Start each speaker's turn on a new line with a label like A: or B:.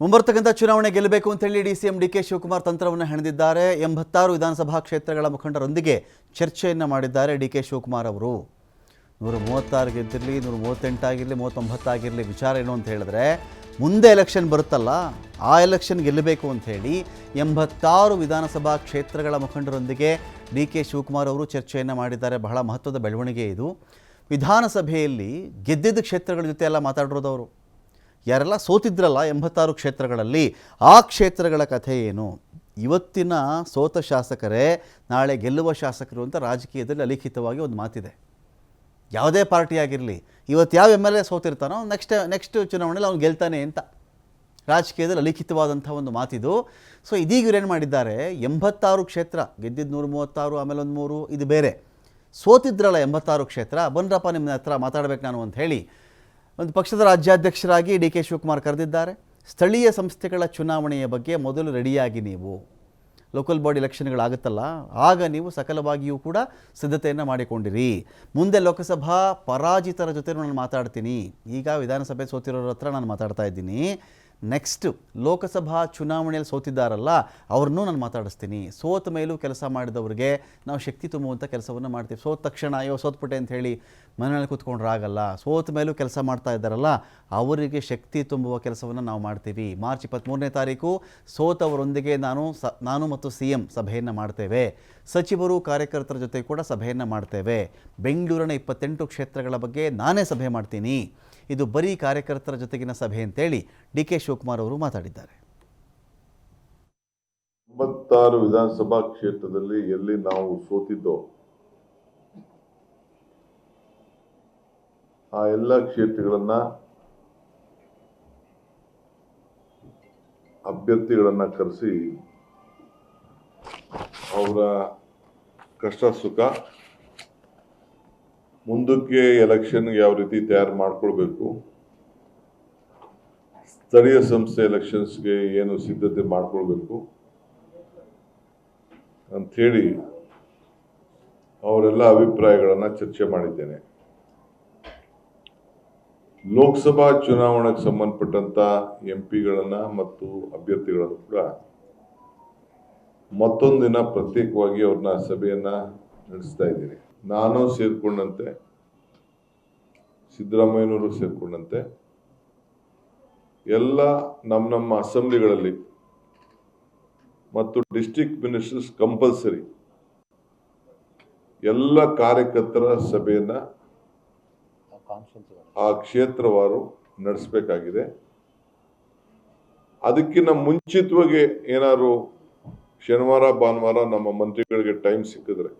A: ಮುಂಬರ್ತಕ್ಕಂಥ ಚುನಾವಣೆ ಗೆಲ್ಲಬೇಕು ಅಂತೇಳಿ D C M D K Shivakumar ತಂತ್ರವನ್ನು ಹೆಣೆದಿದ್ದಾರೆ. ಎಂಬತ್ತಾರು ವಿಧಾನಸಭಾ ಕ್ಷೇತ್ರಗಳ ಮುಖಂಡರೊಂದಿಗೆ ಚರ್ಚೆಯನ್ನು ಮಾಡಿದ್ದಾರೆ ಡಿ ಕೆ ಶಿವಕುಮಾರ್ ಅವರು. ನೂರ ಮೂವತ್ತಾರು ಗೆದ್ದಿರಲಿ ನೂರ ಮೂವತ್ತೆಂಟಾಗಿರಲಿ, ಮೂವತ್ತೊಂಬತ್ತಾಗಿರಲಿ ವಿಚಾರ ಏನು ಅಂತ ಹೇಳಿದ್ರೆ, ಮುಂದೆ ಎಲೆಕ್ಷನ್ ಬರುತ್ತಲ್ಲ, ಆ ಎಲೆಕ್ಷನ್ ಗೆಲ್ಲಬೇಕು ಅಂತ ಹೇಳಿ ಎಂಬತ್ತಾರು ವಿಧಾನಸಭಾ ಕ್ಷೇತ್ರಗಳ ಮುಖಂಡರೊಂದಿಗೆ ಡಿ ಕೆ ಶಿವಕುಮಾರ್ ಅವರು ಚರ್ಚೆಯನ್ನು ಮಾಡಿದ್ದಾರೆ. ಬಹಳ ಮಹತ್ವದ ಬೆಳವಣಿಗೆ ಇದು. ವಿಧಾನಸಭೆಯಲ್ಲಿ ಗೆದ್ದಿದ್ದ ಕ್ಷೇತ್ರಗಳ ಜೊತೆ ಎಲ್ಲ ಮಾತಾಡಿರೋದು ಅವರು. ಯಾರೆಲ್ಲ ಸೋತಿದ್ರಲ್ಲ ಎಂಬತ್ತಾರು ಕ್ಷೇತ್ರಗಳಲ್ಲಿ, ಆ ಕ್ಷೇತ್ರಗಳ ಕಥೆ ಏನು? ಇವತ್ತಿನ ಸೋತ ಶಾಸಕರೇ, ನಾಳೆ ಗೆಲ್ಲುವ ಶಾಸಕರು ಅಂತ ರಾಜಕೀಯದಲ್ಲಿ ಅಲಿಖಿತವಾಗಿ ಒಂದು ಮಾತಿದೆ. ಯಾವುದೇ ಪಾರ್ಟಿ ಆಗಿರಲಿ, ಇವತ್ತು ಯಾವ ಎಂ ಎಲ್ ಎ ಸೋತಿರ್ತಾನೋ ನೆಕ್ಸ್ಟ್ ನೆಕ್ಸ್ಟ್ ಚುನಾವಣೆಯಲ್ಲಿ ಅವ್ನು ಗೆಲ್ತಾನೆ ಅಂತ. ರಾಜಕೀಯದಲ್ಲಿ ಅಲಿಖಿತವಾದಂಥ ಒಂದು ಮಾತಿದು. ಸೊ ಇದೀಗ ಏನು ಮಾಡಿದ್ದಾರೆ? ಎಂಬತ್ತಾರು ಕ್ಷೇತ್ರ ಗೆದ್ದಿದ್ದು ನೂರು ಮೂವತ್ತಾರು, ಆಮೇಲೆ ಒಂದು ಮೂರು, ಇದು ಬೇರೆ. ಸೋತಿದ್ರಲ್ಲ ಎಂಬತ್ತಾರು ಕ್ಷೇತ್ರ ಬನ್ರಪ್ಪ ನಿಮ್ಮ ಹತ್ರ ಮಾತಾಡಬೇಕು ನಾನು ಅಂತ ಹೇಳಿ ಒಂದು ಪಕ್ಷದ ರಾಜ್ಯಾಧ್ಯಕ್ಷರಾಗಿ ಡಿ ಕೆ ಶಿವಕುಮಾರ್ ಕರೆದಿದ್ದಾರೆ. ಸ್ಥಳೀಯ ಸಂಸ್ಥೆಗಳ ಚುನಾವಣೆಯ ಬಗ್ಗೆ ಮೊದಲು ರೆಡಿಯಾಗಿ ನೀವು. ಲೋಕಲ್ ಬಾಡಿ ಎಲೆಕ್ಷನ್ಗಳಾಗುತ್ತಲ್ಲ, ಆಗ ನೀವು ಸಕಲವಾಗಿಯೂ ಕೂಡ ಸಿದ್ಧತೆಯನ್ನು ಮಾಡಿಕೊಂಡಿರಿ. ಮುಂದೆ ಲೋಕಸಭಾ ಪರಾಜಿತರ ಜೊತೆ ನಾನು ಮಾತಾಡ್ತೀನಿ. ಈಗ ವಿಧಾನಸಭೆ ಸೋತಿರೋರ ಹತ್ರ ನಾನು ಮಾತಾಡ್ತಾ ಇದ್ದೀನಿ. ನೆಕ್ಸ್ಟ್ ಲೋಕಸಭಾ ಚುನಾವಣೆಯಲ್ಲಿ ಸೋತಿದ್ದಾರಲ್ಲ, ಅವ್ರನ್ನೂ ನಾನು ಮಾತಾಡಿಸ್ತೀನಿ. ಸೋತ ಮೇಲೂ ಕೆಲಸ ಮಾಡಿದವ್ರಿಗೆ ನಾವು ಶಕ್ತಿ ತುಂಬುವಂಥ ಕೆಲಸವನ್ನು ಮಾಡ್ತೀವಿ. ಸೋತ ತಕ್ಷಣ ಅಯ್ಯೋ ಸೋತ್ಬಿಟ್ಟೆ ಅಂತ ಹೇಳಿ ಮನೆಯಲ್ಲಿ ಕೂತ್ಕೊಂಡ್ರೆ ಆಗಲ್ಲ. ಸೋತ ಮೇಲೂ ಕೆಲಸ ಮಾಡ್ತಾ ಇದ್ದಾರಲ್ಲ, ಅವರಿಗೆ ಶಕ್ತಿ ತುಂಬುವ ಕೆಲಸವನ್ನು ನಾವು ಮಾಡ್ತೀವಿ. ಮಾರ್ಚ್ ಇಪ್ಪತ್ತ್ಮೂರನೇ ತಾರೀಕು ಸೋತವರೊಂದಿಗೆ ನಾನು ಸ, ನಾನು ಮತ್ತು ಸಿ ಎಂ ಸಭೆಯನ್ನು ಮಾಡ್ತೇವೆ. ಸಚಿವರು, ಕಾರ್ಯಕರ್ತರ ಜೊತೆ ಕೂಡ ಸಭೆಯನ್ನು ಮಾಡ್ತೇವೆ. ಬೆಂಗಳೂರಿನ ಇಪ್ಪತ್ತೆಂಟು ಕ್ಷೇತ್ರಗಳ ಬಗ್ಗೆ ನಾನೇ ಸಭೆ ಮಾಡ್ತೀನಿ. ಇದು ಬರೀ ಕಾರ್ಯಕರ್ತರ ಜೊತೆಗಿನ ಸಭೆ ಅಂತೇಳಿ ಡಿ ಕೆ ಶಿವಕುಮಾರ್ ಅವರು ಮಾತಾಡಿದ್ದಾರೆ.
B: ಒಂಬತ್ತಾರು ವಿಧಾನಸಭಾ ಕ್ಷೇತ್ರದಲ್ಲಿ ಎಲ್ಲಿ ನಾವು ಸೋತಿದ್ದೋ ಆ ಎಲ್ಲ ಕ್ಷೇತ್ರಗಳನ್ನ ಅಭ್ಯರ್ಥಿಗಳನ್ನ ಕರೆಸಿ ಅವರ ಕಷ್ಟ ಸುಖ ಮುಂದಕ್ಕೆ ಎಲೆಕ್ಷನ್ ಯಾವ ರೀತಿ ತಯಾರು ಮಾಡ್ಕೊಳ್ಬೇಕು ಸ್ಥಳೀಯ ಸಂಸ್ಥೆ ಎಲೆಕ್ಷನ್ಸ್ಗೆ ಏನು ಸಿದ್ಧತೆ ಮಾಡ್ಕೊಳ್ಬೇಕು ಅಂಥೇಳಿ ಅವರೆಲ್ಲ ಅಭಿಪ್ರಾಯಗಳನ್ನು ಚರ್ಚೆ ಮಾಡಿದ್ದೇನೆ. ಲೋಕಸಭಾ ಚುನಾವಣೆಗೆ ಸಂಬಂಧಪಟ್ಟಂತ ಎಂ ಪಿಗಳನ್ನು ಮತ್ತು ಅಭ್ಯರ್ಥಿಗಳನ್ನು ಕೂಡ ಮತ್ತೊಂದಿನ ಪ್ರತ್ಯೇಕವಾಗಿ ಅವ್ರನ್ನ ಸಭೆಯನ್ನ ನಡೆಸ್ತಾ ಇದ್ದೀನಿ. ನಾನು ಸೇರ್ಕೊಂಡಂತೆ, ಸಿದ್ದರಾಮಯ್ಯನವರು ಸೇರ್ಕೊಂಡಂತೆ ಎಲ್ಲ ನಮ್ಮ ನಮ್ಮ ಅಸೆಂಬ್ಲಿಗಳಲ್ಲಿ ಮತ್ತು ಡಿಸ್ಟಿಕ್ ಮಿನಿಸ್ಟರ್ಸ್ ಕಂಪಲ್ಸರಿ ಎಲ್ಲ ಕಾರ್ಯಕರ್ತರ ಸಭೆಯನ್ನು ಆ ಕ್ಷೇತ್ರವಾರು ನಡೆಸಬೇಕಾಗಿದೆ. ಅದಕ್ಕಿಂತ ಮುಂಚಿತವಾಗಿ ಏನಾದ್ರು ಶನಿವಾರ, ಭಾನುವಾರ ನಮ್ಮ ಮಂತ್ರಿಗಳಿಗೆ ಟೈಮ್ ಸಿಕ್ಕಿದ್ರೆ